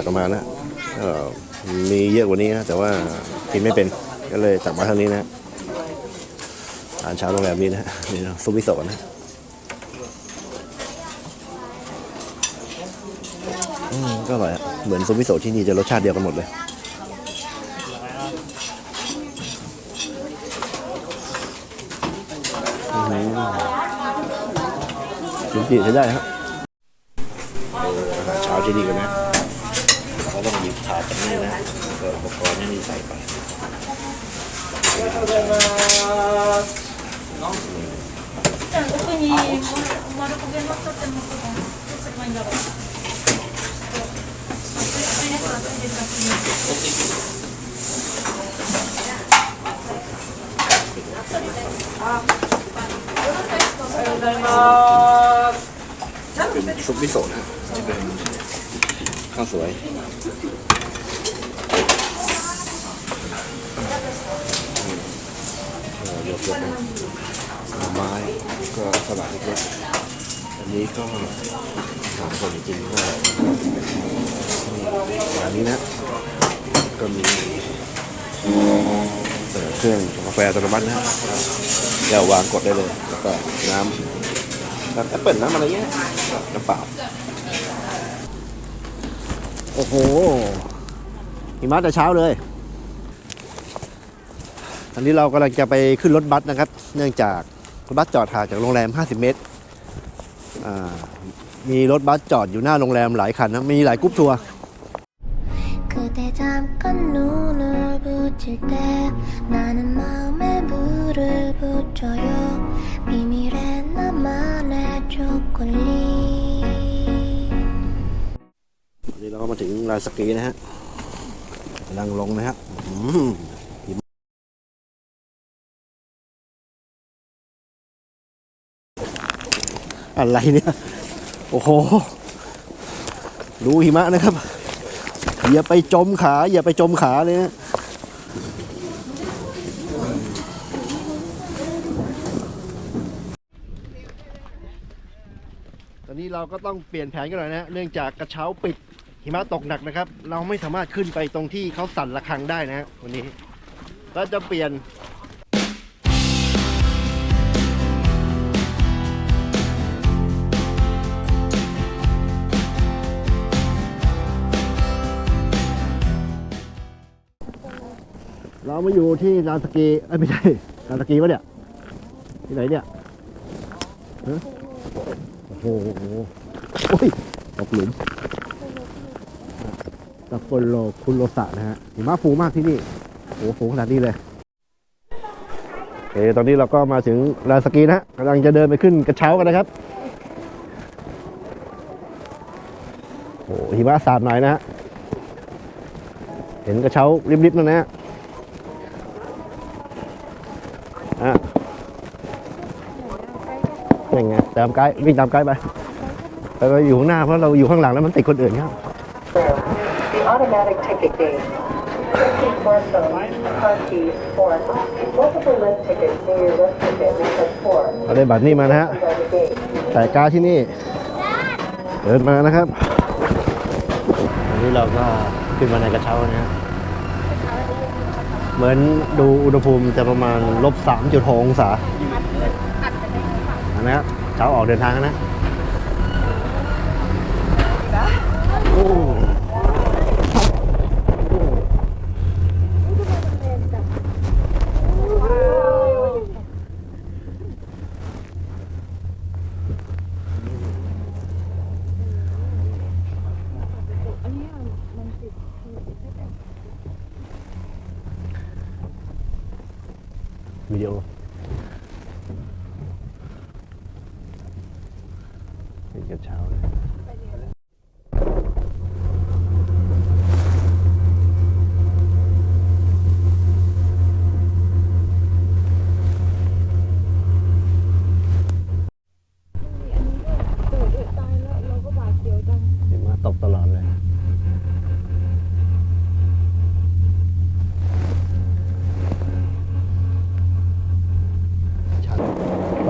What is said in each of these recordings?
ตักออกมานะมีเยอะกว่านี้นะแต่ว่ากินไม่เป็นก็เลยตักมาเท่านี้นะอาหารเช้าโรงแรมนี้นะนี่นะซุปมิโซะนะก็อร่อยเหมือนซุปมิโซะที่นี่จะรสชาติเดียวกันหมดเลยกินจีใช้ได้ฮะอาหารเช้าที่ดีกันนะ ก็ต้องหยิบถาดจากนี่นะแล้วก็อุปกรณ์ที่นี่ใส่ไป じゃあ奥に丸焦げのっても一番いいだろう。เป็นซุปมิโซะนะจะเป็นข้าวสวย เอ่อยกยกนะหน่อไม้ก็สลัดเล็กๆอันนี้ก็สามคนจริงๆก็นี่อันนี้นะ ก็มีเครื่องกาแฟอัตโนมัตินะแก้ววางกดได้เลย แล้วก็น้ำน้ำแอปเปิลน้ำอะไรเงี้ยน้ำเปล่า โอ้โหหิมะแต่เช้าเลย ตอนนี้เรากำลังจะไปขึ้นรถบัสนะครับ เนื่องจากรถบัสจอดห่างจากโรงแรม 50 เมตรอ่ามีรถบัสจอดอยู่หน้าโรงแรมหลายคันนะ มีหลายกรุ๊ปทัวร์ 그대 잠깐 눈을 붙일 때 나는 마음에 불을 붙여요 비밀의 나만의 초콜릿 ตอนนี้เราก็มาถึงลานสกีนะฮะกำลังลงนะฮะอื้อหือหิมะ อะไรเนี่ย โอ้โห ดูหิมะนะครับ อย่าไปจมขา อย่าไปจมขาเลยนะตอนนี้เราก็ต้องเปลี่ยนแผนกันหน่อยนะ เนื่องจากกระเช้าปิดหิมะตกหนักนะครับ เราไม่สามารถขึ้นไปตรงที่เขาสั่นระฆังได้นะวันนี้ ก็จะเปลี่ยน มาอยู่ที่ลานสกีเอ้ยไม่ใช่ลานสกีวะเนี่ยที่ไหนเนี่ยโอ้โหโอ้ยตกหลุมตะโกนโลคุโรสะนะฮะหิมะฟูมากที่นี่โอ้โหฟูขนาดนี้เลยโอตอนนี้เราก็มาถึงลานสกีนะฮะกำลังจะเดินไปขึ้นกระเช้ากันนะครับโอ้โหหิมะสาดหน่อยนะฮะเห็นกระเช้าริบๆนั่นนะฮะยังไง ตามไกด์วิ่งตามไกด์ไปไปไปอยู่ข้างหน้าเพราะเราอยู่ข้างหลังแล้วมันติดคนอื่นครับ The automatic ticket gate. Smartphone, car keys, form, multiple lift tickets near your lift ticket because form เราได้บัตรนี่มานะฮะ by the gate. แต่การที่นี่ เดินมานะครับอันนี้เราก็ขึ้นมาในกระเช้านะฮะเหมือนดูอุณหภูมิจะประมาณลบ3.6องศาอันนี้ เช้าออกเดินทางนะ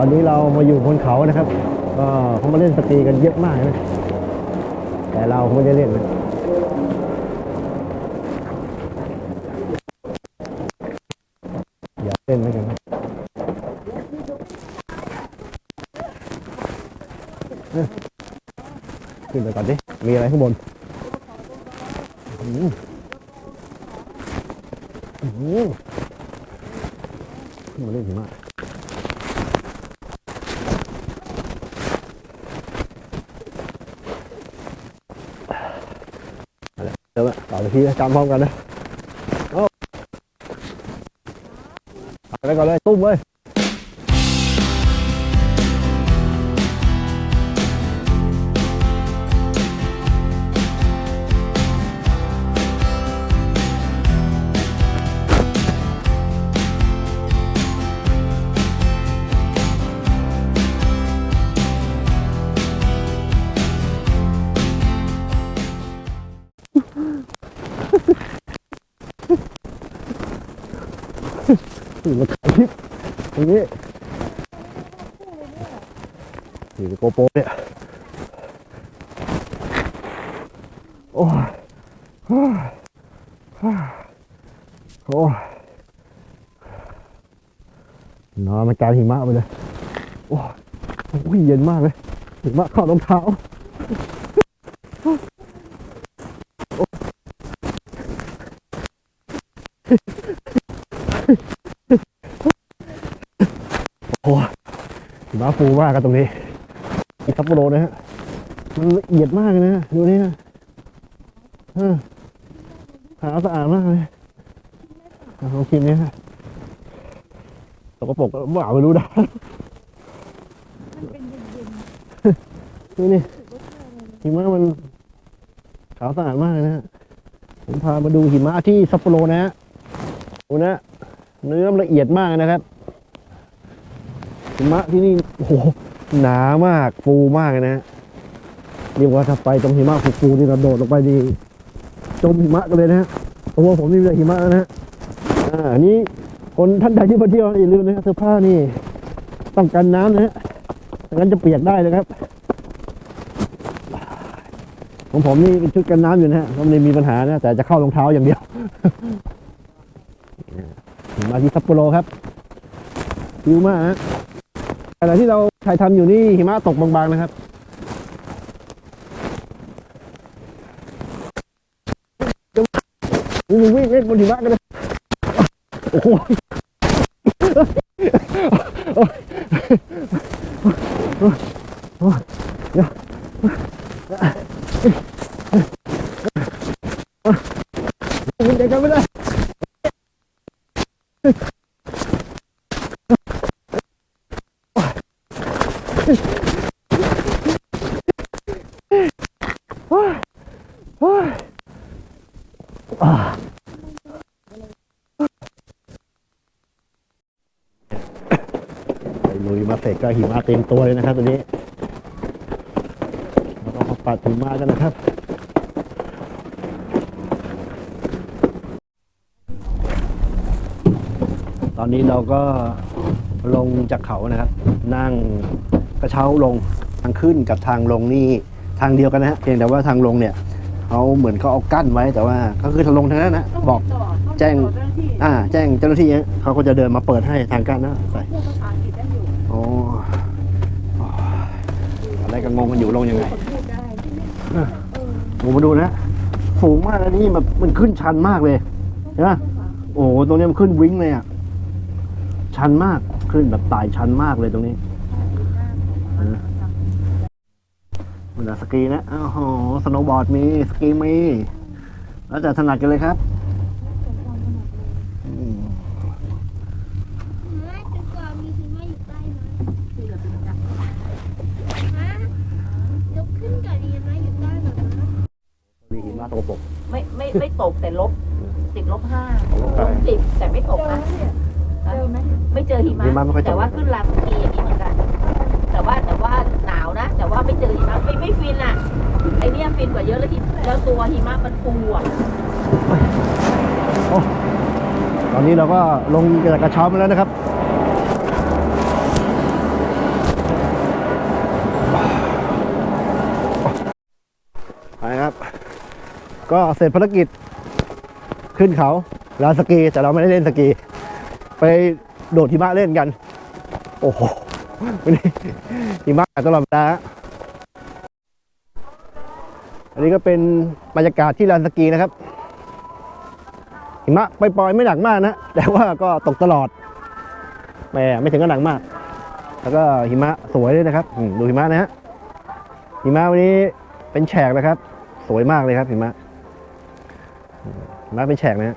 อนนี้เรามาอยู่บนเขานะครับก็เขามาเล่นสกีกันเยอะมากนะแต่เราไม่ได้เล่นนะอย่าเล่นนะกันขึ้นไปก่อนดิมีอะไรข้างบนขึ้นมาเล่นหิมะ เดี๋ยวละต่อไปที่จำพร้อมกันนะเอาเอาไปก่อนเลยตุ้มเลย นี่มาถ่ายคลิปตรงนี้นี่เป็นโกโปรเนี่ยโอ้ยโอ้ยโอ้นอนมันกลายหิมะไปเลยโอ้ยโอ้ยเย็นมากเลยหิมะเข้ารองเท้า หิมะฟูมากกันตรงนี้ที่ซัปโปโรนะฮะ มันละเอียดมากเลยนะดูนี่นะขาวสะอาดมากเลยอะลองกินนี้ฮะตกปรกก็ว่าไม่รู้ได้ดูนี่หิมะมันขาวสะอาดมากเลยนะฮะ ผมพามาดูหิมะที่ซัปโปโรนะฮะดูนะ เนื้อละเอียดมากนะครับ หิมะที่นี่โอ้โหหนามากฟูมากเลยนะเรียกว่าถ้าไปตรงหิมะฟูๆนี่เราโดดลงไปดีจมหิมะกันเลยนะฮะตัวผมนี่มีแต่หิมะนะฮะอ่าอันนี้คนท่านใดที่มาเที่ยวอย่าลืมนะฮะเสื้อผ้านี่ต้องกันน้ำนะฮะงั้นจะเปียกได้เลยครับของผมนี่เป็นชุดกันน้ำอยู่นะฮะก็ไม่ได้มีปัญหานะ แต่จะเข้ารองเท้าอย่างเดียวมาที่ซัปโปโรครับหิวมากฮะ ขณะที่เราถ่ายทำอยู่นี่หิมะตกบางๆนะครับ วิ่งวิ่งเล่นบนหิมะกันเลยโอ้โหเดี๋ยววิ่งเด็กกันไม่ได้ ไปลุยมาเสร็จก็หิมะเต็มตัวเลยนะครับตัวนี้เราต้องมาปัดหิมะกันนะครับ ตอนนี้เราก็ลงจากเขานะครับ นั่งกระ เช้าลงทางขึ้นกับทางลงนี่ทางเดียวกันนะฮะเพียงแต่ว่าทางลงเนี่ยเขาเหมือนเขาเอากั้นไว้แต่ว่าก็คือทางลงทางนั้นนะบอกแจ้งอ่าแจ้งเจ้าหน้าที่เขาก็จะเดินมาเปิดให้ทางกั้นนะไปโอ้อ๋ออะไรก็งงกันอยู่ลงยังไงผมมาดูนะสูงมากนะนี่แบบมันขึ้นชันมากเลยเห็นไหมโอ้โหตรงนี้มันขึ้นวิ้งเลยอะชันมากขึ้นแบบไต่ชันมากเลยตรงนี้เออ มันสกีนะโอ้โหสโนว์บอร์ดมีสกีมี แล้วแต่ถนัดกันเลยครับอืมไม่แต่ก่อนมีหิมะอยู่ใต้ไหมฮะยกขึ้นก่อนดีไหมอยู่ใต้แบบนั้นมีหิมะตกปรกไม่ไม่ไม่ตกแต่ลบติดลบห้าลบลบสิบแต่ไม่ตกนะไม่เจอหิมะหิมะไม่ค่อยตกแต่ว่าขึ้นลานสกีอย่างนี้เหมือนกัน แต่ว่าแต่ว่าหนาวนะแต่ว่าไม่เจอหิมะไม่ไม่ฟินอะไอเนี้ยฟินกว่าเยอะแล้วหิแล้วตัวหิมะมันฟูอะตอนนี้เราก็ลงจากกระเช้ามาแล้วนะครับไปครับ ก็เสร็จภารกิจขึ้นเขาลานสกีแต่เราไม่ได้เล่นสกี ไปโดดหิมะเล่นกัน โอ้โหวันนี้หิมะตลอดเวลา นนี้ก็เป็นบรรยากาศที่ลานสกีนะครับหิมะปล่อยๆไม่หนักมากนะ แต่ว่าก็ตกตลอดแหมไม่ถึงกับหนักมาก แล้วก็หิมะสวยเลยนะครับดูหิมะนะฮะหิมะวันนี้เป็นแฉกนะครับ สวยมากเลยครับหิมะมหิมะเป็นแฉกนะฮะ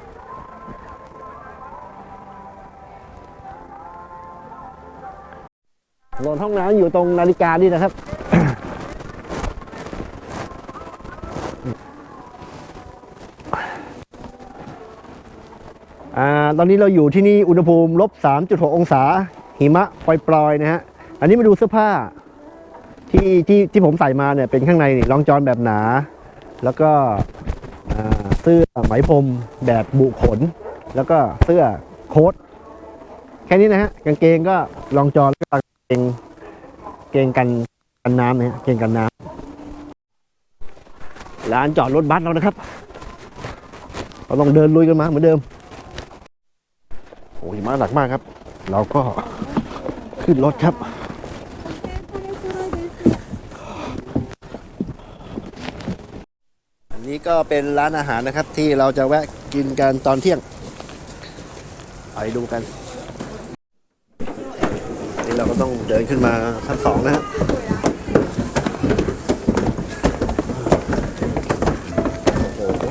โหลดห้องน้ำอยู่ตรงนาฬิกานี่นะครับ ตอนนี้เราอยู่ที่นี่อุณหภูมิลบ 3.6 องศา หิมะปล่อยๆนะฮะ อันนี้มาดูเสื้อผ้าที่ที่ที่ผมใส่มาเนี่ยเป็นข้างในนี่รองจอนแบบหนา แล้วก็เสื้อไหมพรมแบบบุขน แล้วก็เสื้อโค้ทแค่นี้นะฮะกางเกงก็รองจอนแล้วก็กางเกงเกงกันกันน้ำนะฮะเกงกันน้ำร้านจอดรถบัสเรานะครับเราต้องเดินลุยกันมาเหมือนเดิม อ้ยมาหนักมากครับ เราก็ขึ้นรถครับ อันนี้ก็เป็นร้านอาหารนะครับที่เราจะแวะกินกันตอนเที่ยง ไปดูกัน นี่เราก็ต้องเดินขึ้นมาชั้นสองนะฮะโอ้โห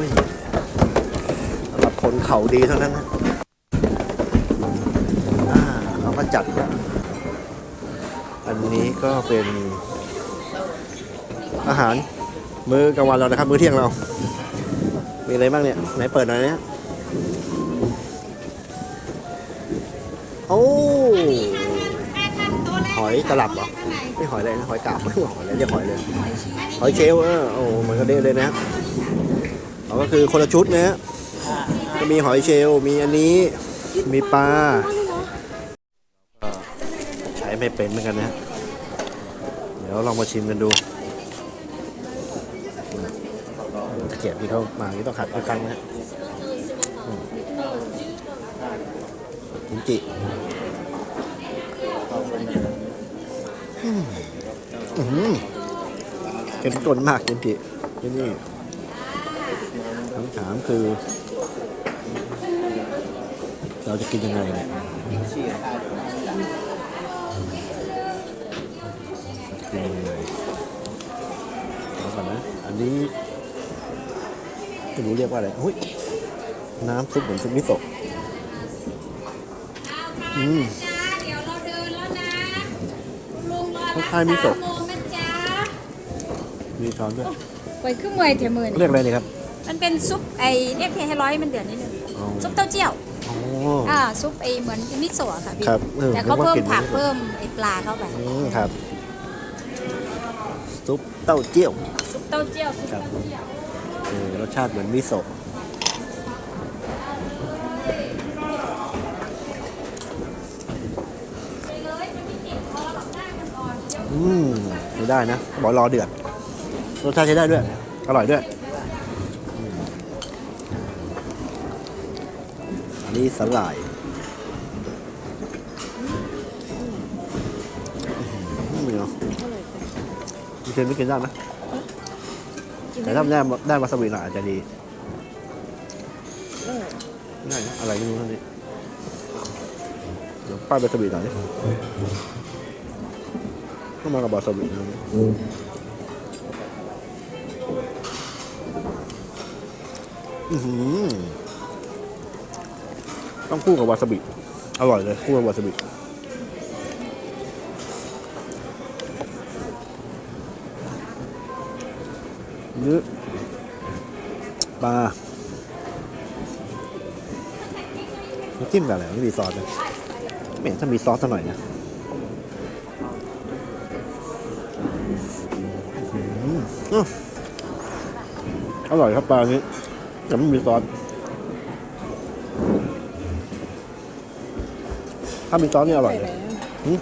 สำหรับคนเขาดีเท่านั้นนะ จัดมาอันนี้ก็เป็นอาหารมื้อกลางวันเรานะครับ มื้อเที่ยงเรา มีอะไรบ้างเนี่ย ไหนเปิดหน่อยเนี่ยโอ้หอยตลับเหรอไม่หอยอะไรนะหอยกาบไม่หอยอะไรเรียกหอยเลย หอยเชลล์เออโอ้เหมือนกันเด้เลยนะเราก็คือคนละชุดนะฮะก็มีหอยเชลล์มีอันนี้มีปลาก็ใช้ ไม่เป็นเหมือนกันนะฮะเดี๋ยวลองมาชิมกันดูตะเกียบที่เขามาที่ต้องขัดทุกครั้งนะฮะอืมกิมจิเข้มข้นมากจริงๆที่นี่คำถามคือ เราจะกินยังไงเนี่ย นนะอันนี้ไม่รู้เรียกว่าอะไรอุ้ยน้ำซุปเหมือนซุปมิโซะอืมคล้ายๆมิโซะมีช้อนด้วยไว้ขึ้นมวยเถอะมือเรียนี่กอะไรนี่ครับ มันเป็นซุปไอเรียกเทให้ร้อยมันเดือดนิดนึงอ๋อซุปเต้าเจี้ยวอ๋ออ่าซุปไอเหมือนมิโซะค่ะพี่ครับเออแต่เขานึกว่าเพิ่มกลิ่นผักมิโซะเพิ่มไอปลาเข้าไปอืมครับ ซุปเต้าเจี้ยวซุป เต้าเจี้ยวซุปครับเต้าเจี้ยวเออรสชาติเหมือนมิโซะอืมไม่ได้นะเขาบอกรอเดือดรสชาติใช้ได้ด้วย อร่อยด้วยอืมอันนี้สลายอืมไม่เอามีเชนไม่กินได้ไหม แต่ถ้าได้ได้วาซาบิหน่อยอาจจะดีง่ายนะอะไรไม่รู้ท่านี้เดี๋ยวป้ายวาซาบิหน่อยดิต้องมากับวาซาบินะอื้อหือต้องคู่กับวาซาบิ อร่อยเลย คู่กับวาซาบิ เนื้อปลาน้ำจิ้มกับอะไรไม่มีซอสเลยไม่เห็นถ้ามีซอสสักหน่อยนะอื้อร่อยครับปลานี้แต่ไม่มีซอสถ้ามีซอสนี่อร่อยเลยหืม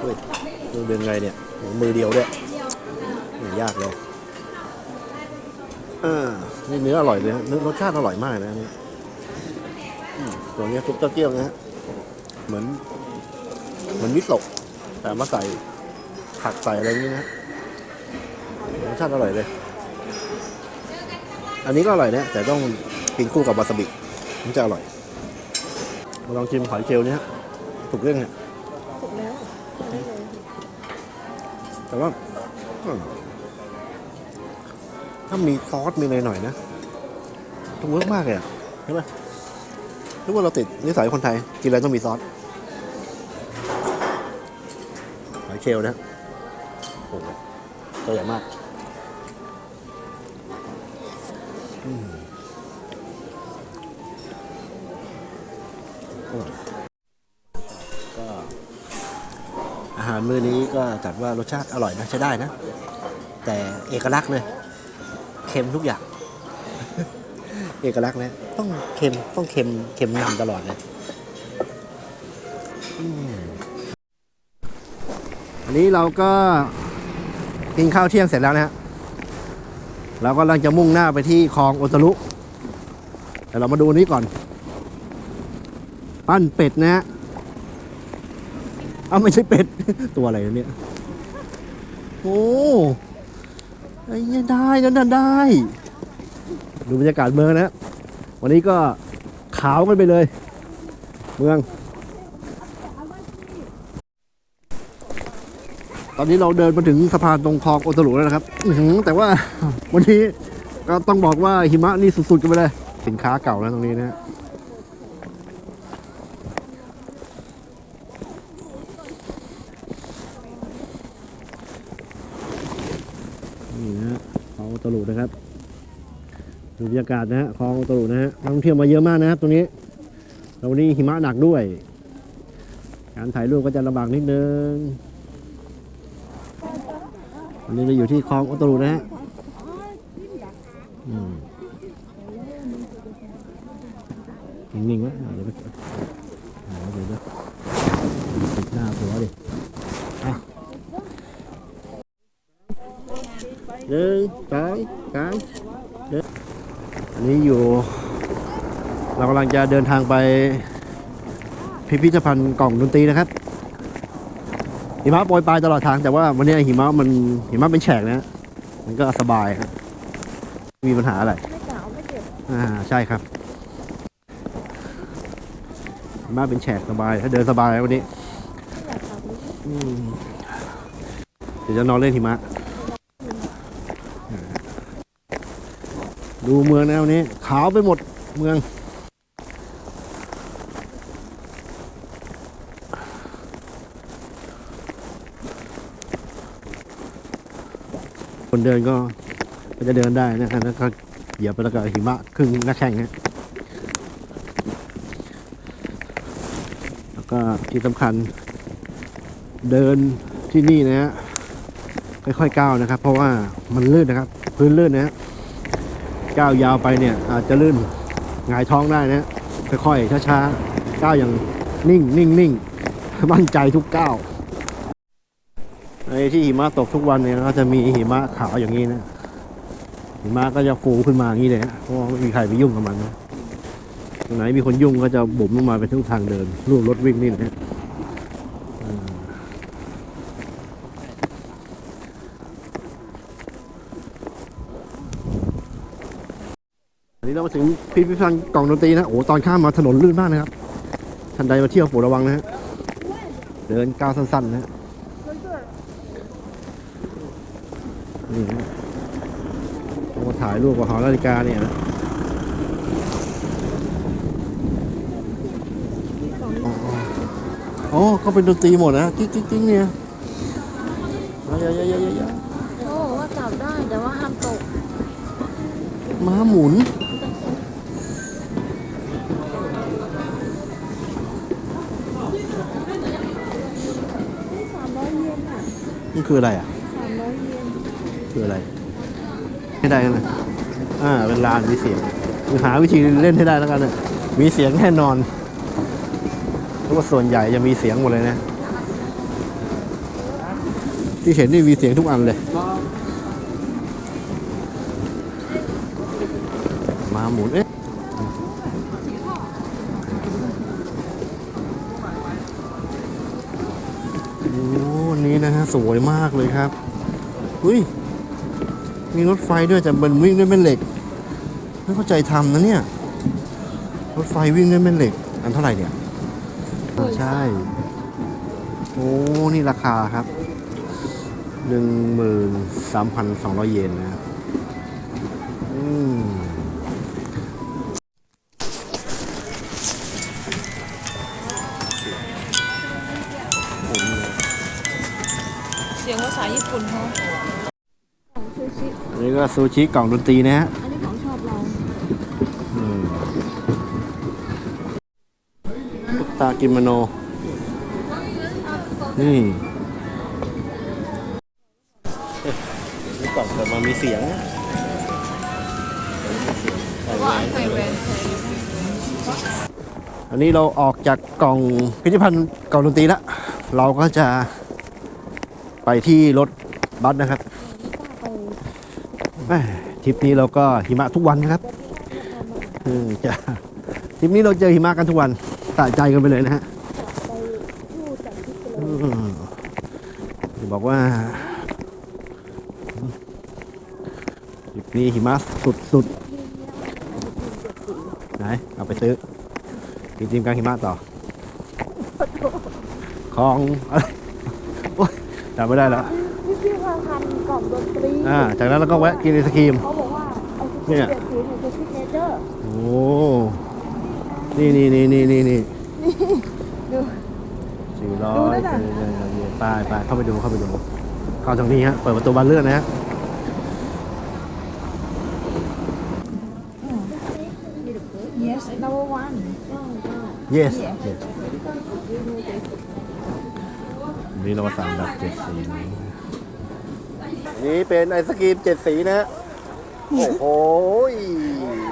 เฮ้ยมันเป็นไงเนี่ย มือเดียวด้วยไม่ยากเลยอ่านี่เนื้ออร่อยเลยนะเนื้อรสชาติอร่อยมากนะอันนี่ตัวนี้ซุปเต้าเจี้ยวนะฮะเหมือน เหมือนมิโซะแต่มาใส่ผักใส่อะไรอย่างนี้นะรสชาติอร่อยเลย อันนี้ก็อร่อยนะแต่ต้องกินคู่กับวาซาบิมันจะอร่อยมาลองชิมหอยเชลล์นี่ฮะถูกเรื่องเนี่ย ว่าถ้ามีซอสมีอะไรหน่อยนะต้องเวิร์กมากเลยอะใช่ไหมรู้ว่าเราติดนิสัยคนไทย กินอะไรต้องมีซอสหอยเชลนะโอ้โหตัวใหญ่มาก จัดว่ารสชาติอร่อยนะใช้ได้นะ แต่เอกลักษณ์เลยเค็มทุกอย่าง เอกลักษณ์นะต้องเค็มต้องเค็มเค็มนำตลอดเลยอันนี้เราก็กินข้าวเที่ยงเสร็จแล้วนะฮะเราก็กำลังจะมุ่งหน้าไปที่คลองโอตารุแต่เรามาดูอันนี้ก่อน ปั้นเป็ดนะฮะเอาไม่ใช่เป็ด ตัวอะไรเนี่ย โอ้ไอ้เนี่ยได้นั่นน่ะได้ ดูบรรยากาศเมืองนะ วันนี้ก็ขาวกันไปเลย เมือง ตอนนี้เราเดินมาถึงสะพานตรงคลองโอตารุแล้วนะครับแต่ว่าวันนี้ก็ต้องบอกว่าหิมะนี่สุดๆกันไปเลย สินค้าเก่านะตรงนี้นะ นี่นะฮะคลองอุ ตลุนะครับดูบรรยากาศนะฮะคลองอุตลุนะฮะนักท่องเที่ยวมาเยอะมากนะครับตรงนี้แล้ววันนี้หิมะหนักด้วย การถ่ายรูปก็จะลำบากนิดนึงวันนี้เราอยู่ที่คลองอตลุนะฮะอืมนิ่งๆไว้อะเดี๋ยวไปอ่าเดี๋ยวนะติดหน้าหัวดิอะ หนึ่งสองสามเดินอันนี้อยู่ เรากำลัง จะเดินทางไปพิพิธภัณฑ์กล่องดนตรีนะครับ หิมะโปรยปลายตลอดทางแต่ว่าวันนี้หิมะมันหิมะเป็นแฉกนะ มันก็สบายครับไม่มีปัญหาอะไรไม่หนาวไม่เจ็บอ่าใช่ครับหิมะเป็นแฉกสบาย ถ้าเดินสบายวันนี้อืมเดี๋ยวจะนอนเล่นหิมะ ดูเมืองนะวันนี้ขาวไปหมดเมือง คนเดินก็ก็จะเดินได้นะแล้วก็เหยียบไปแล้วก็หิมะครึ่งหน้าแข้งฮะแล้วก็ที่สำคัญ เดินที่นี่นะฮะค่อยๆก้าวนะครับ เพราะว่ามันลื่นนะครับ พื้นลื่นนะฮะก้าวยาวไปเนี่ย อาจจะลื่นหงายท้องได้นะฮะค่อยๆช้าๆก้าวอย่างนิ่งนิ่งนิ่งมั่นใจทุกก้าว ในที่หิมะตกทุกวันเนี่ยก็จะมีหิมะขาวอย่างนี้นะหิมะก็จะฟูขึ้นมาอย่างนี้เลยฮะเพราะไม่มีใครไปยุ่งกับมันนะตรงไหนมีคนยุ่งก็จะบุ๋มลงมาเป็นทุกทางเดินลูกรถวิ่งนี่นะฮะอันนี้เรามาถึงพิพิธภัณฑ์กล่องดนตรีนะโอ้ตอนข้ามมาถนนลื่นมากนะครับท่านใดมาเที่ยวโปรดระวังนะฮะเดินก้าวสั้นๆนะฮะ นี่ฮะเอามาถ่ายรูปกับหอนาฬิกาเนี่ยนะอ๋ออ๋อก็เป็นดนตรีหมดนะกิ๊กกิ๊กกิ๊กเนี่ยเอาเยอะๆๆๆโอ้ว่าจับได้แต่ว่าห้ามตกๆม้าหมุนสามร้อยเยนอะนี่คืออะไรอะ คืออะไร ไม่ได้กันะอ่าเป็นลานมีเสียงหาวิธีเล่นให้ได้แล้วกันเนี่ยมีเสียงแน่นอนเพราะว่าส่วนใหญ่จะมีเสียงหมดเลยนะ ที่เห็นนี่มีเสียงทุกอันเลย มาหมุนเอ๊ะโอ้นี้นะฮะสวยมากเลยครับอุ้ย มีรถไฟด้วยแต่มันวิ่งด้วยแม่เหล็ก ไม่เข้าใจทำนะเนี่ย รถไฟวิ่งด้วยแม่เหล็ก อันเท่าไหร่เนี่ยใช่ โอ้ นี่ราคาครับหนึ่งหมื่นสามพันสองร้อยเยนนะครับ ก็ซูชิกล่องดนตรีนะฮะอันนี้ของชอบเราตุ๊กตากิมโน นี่เอ๊ะนี่กล่องเปิดมามีเสียงอันนี้เราออกจากกล่องพิพิธภัณฑ์กล่องดนตรีแล้ว เราก็จะไปที่รถบัสนะครับ แม่ทริปนี้เราก็หิมะทุกวันนะครับจะทริปนี้เราเจอหิมะกันทุกวันตะใจกันไปเลยนะฮะบอกว่าทริปนี้หิมะสุดสุดๆไหนเอาไปซื้อกินจิมกลางหิมะต่อของอะไรโอ๊ยจำไม่ได้แล้ว ณฑ์กล่องดนตรีอ่าจากนั้นเราก็แวะกินไอศครีม เขาบอกว่าไอ้ที่เนี่เปลี่ยยนสีเนี่ยคือซิกเนเจอร์โอ้นี่นี่นี่นี่นี่นี่ดู สี่ร้อดูยนั่นน่ะ ไปไปเข้าไปดูเข้าไปดูเข้าทางนี้ฮะเปิดประตูบานเลื่อนนะฮะ yes number one yes yes นี่เราสั่งแบบเจ็ดสี นี่เป็นไอศกรีมเจ็ดสีนะฮะโอ้โห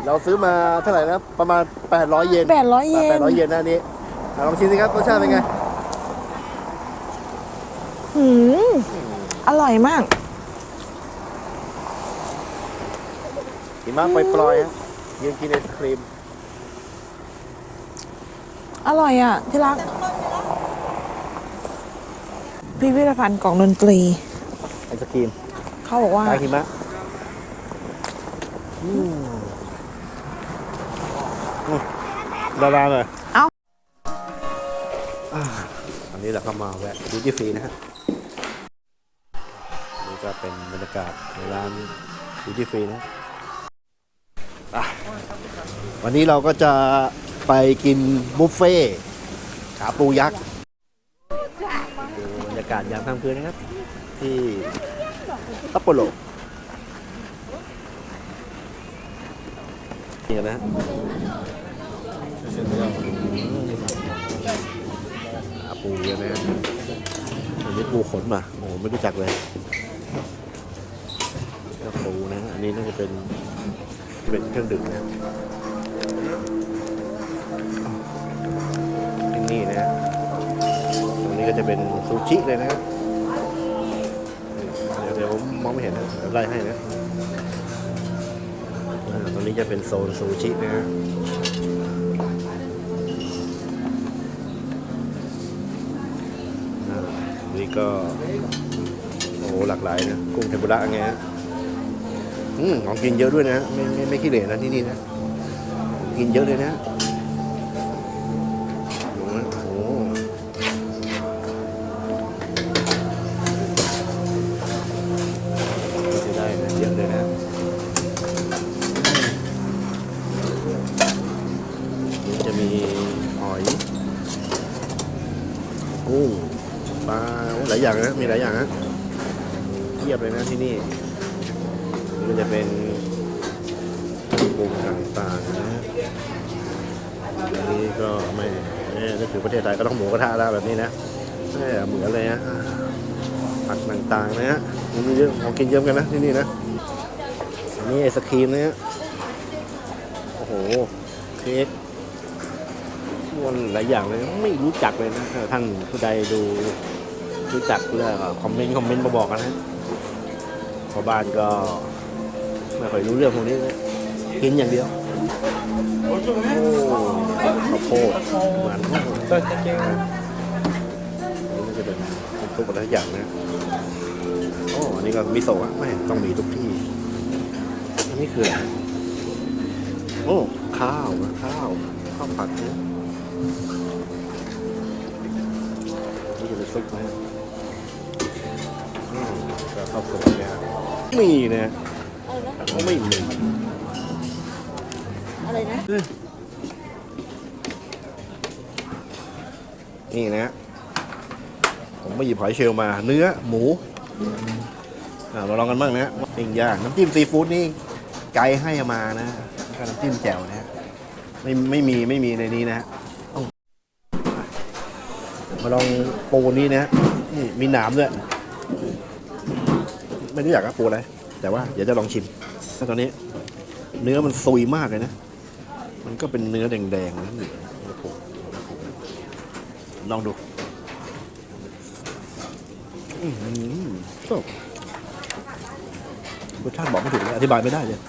เราซื้อมาเท่าไหร่นะประมาณ 800 เยนแปดร้อยเยนแปดร้อยเยนนะอันนี้อะลองชิมสิครับรสชาติเป็นไงหืมอร่อยมาก หิมะปล่อยๆฮะยืนกินไอศครีมอร่อยอะ ที่รัก พิพิธภัณฑ์กล่องดนตรี ไอศครีม เขาบอกว่าลายหิมะอืมอืมดาราเลยเอ้า อ่าอันนี้เราก็มาแวะดูที่ฟรีนะฮะนี่ก็เป็นบรรยากาศในร้านดูที่ฟรีนะอะวันนี้เราก็จะไปกินบุฟเฟ่ต์ขาปูยักษ์ดูบรรยากาศยามค่ำคืนนะครับ ที่ ซัปโปโรนี่นะฮะขาปูเยอะนะฮะอันนี้ปูขนมาโอ้โหไม่รู้จักเลยก็ปูนะฮะอันนี้น่าจะเป็นเป็นเครื่องดื่มนะที่นี่นะฮะตรงนี้ก็จะเป็นซูชิเลยนะครับ ไล่ให้นะตรงนี้จะเป็นโซนซูชินะฮะนี่ก็ โอ้หลากหลายนะ กุ้งเทมปุระไงฮะอืมของกินเยอะด้วยนะ ไม่ไม่ไม่ขี้เหร่นะที่นี่นะ กินเยอะเลยนะ อย่างนะ มีหลายอย่างนะเทียบเลยนะที่นี่นี่ก็จะเป็นปรุงต่างๆนะอันนี้ก็ไม่ไม่นึกถึงประเทศไทยก็ต้องหมูกระทะแล้วแบบนี้นะแม่เหมือนเลยฮะผักต่างๆนะฮะมีเยอะของกินเยอะกันนะที่นี่นะอันนี้ไอศครีมนะฮะโอ้โหเค้กมันหลายอย่างเลยไม่รู้จักเลยนะท่านผู้ใดดู รู้จักเรื่องคอมเมนต์คอมเมนต์มาบอกกันนะชาวบ้านก็ไม่ค่อยรู้เรื่องพวกนี้นะกินอย่างเดียวโอ้ข้าวโพดมันนี่ก็จะเป็นซุปอะไรทุกอย่างนะโอ้อันนี้ก็มิโซะไม่ต้องมีทุกที่อันนี้คืออะไรโอ้ข้าวข้าวข้าวผัดเนี่ยนี่จะเป็นซุปนะฮะอืม ก็ข้าวซุปเนี่ยมีนะไม่มีอะไรนะนี่นะ ผมไปหยิบหอยเชลล์มา เนื้อหมูอ่ามาลองกันบ้างนะปิ้งย่างน้ำจิ้มซีฟู้ดนี่ไกด์ให้มานะแล้วก็น้ำจิ้มแจ่วนะฮะไม่ไม่มีไม่มีในนี้นะฮะต้องมาลองปูนี้นะฮะนี่มีหนามด้วย ไม่รู้อยากกับปูอะไร แต่ว่าเดี๋ยวจะลองชิมถ้าตอนนี้ เนื้อมันซุยมากเลยนะ มันก็เป็นเนื้อแดงๆนะนี่โอ้โหลองดูอืมก็รสชาติบอกไม่ถูกเลยอธิบายไม่ได้เลย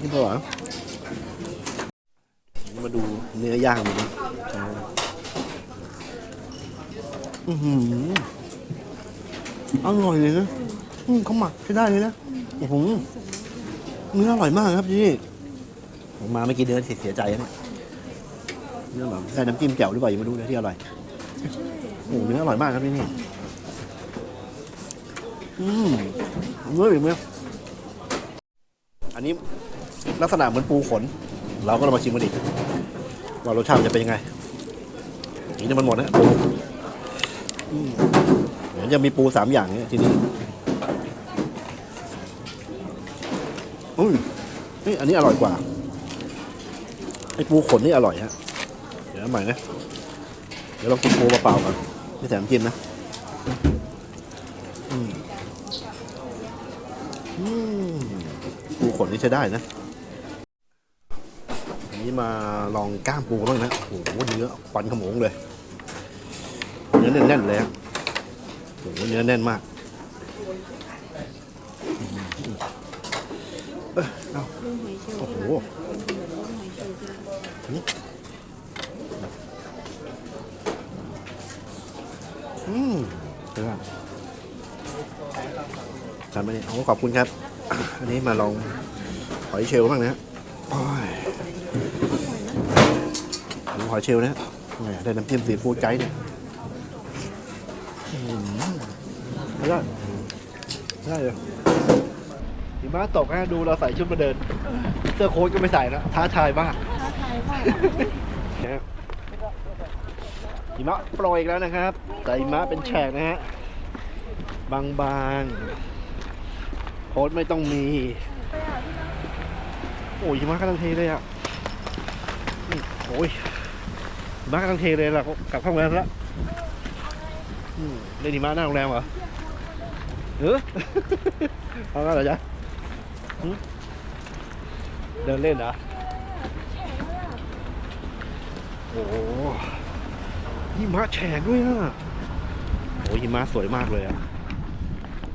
นี่เปล่ามาดูเนื้อย่างดูนอือหืออร่อยเลยนะ อืมเขาหมักใช้ได้เลยนะโอ้โหเนื้ออร่อยมากครับที่ผมมาไม่กินเนื้อเสียใจนะเนี่ยเนื้อแบบได้น้ำจิ้มแจ่วหรือเปล่ายังไม่รู้เลยที่อร่อยโอ้โหเนื้ออร่อยมากครับที่นี่อืมเนื้ออีกไหมอันนี้ลักษณะเหมือนปูขน เราก็เรามาชิมกันอีกว่ารสชาติจะเป็นยังไงนี่มันหมดนะปูอืมเดี๋ยวจะมีปูสามอย่างเนี่ยทีนี้อุ้ยนี่ อันนี้อร่อยกว่าไอ้ปูขนนี่อร่อยฮะเดี๋ยวใหม่นะเดี๋ยวลองกินปูเปล่าๆก่อนไม่แถมจิ้มนะอืมปูขนนี่ใช้ได้นะอันนี้มาลองก้ามปูบ้างนะโอ้โหเนื้อควันขโมงเลยเนื้อแน่นๆเลยอะโอ้โหเนื้อแน่นมากอืมเอ้ย เอาโอ้โหนี่อืมเดี๋ยวก่อนทานไปเนี่ยโอ้ขอบคุณครับ อันนี้มาลองหอยเชลล์บ้างนะโอ้ยดูหอยเชลล์นะแหมได้น้ำจิ้มซีฟู้ดไกด์เนี่ยอืมไม่ได้ไม่ได้เลย หิมะตกฮะดูเราใส่ชุดมาเดิน เสื้อโค้ทก็ไม่ใส่แล้วท้าทายมากท้าทายมากหิมะโปรยอีกแล้วนะครับแต่หิมะเป็นแฉกนะฮะบางๆโค้ดไม่ต้องมี โอ้ยหิมะกำลังเทเลยอะโอ้ยหิมะกำลังเทเลยล่ะกลับเข้าโรงแรมแล้วเล่นหิมะหน้าโรงแรมเหรอเออเอางั้น เหรอจ๊ะหึเดินเล่นเหรอโอ้โหหิมะแฉกด้วยอะโอ้ยหิมะสวยมากเลยอะ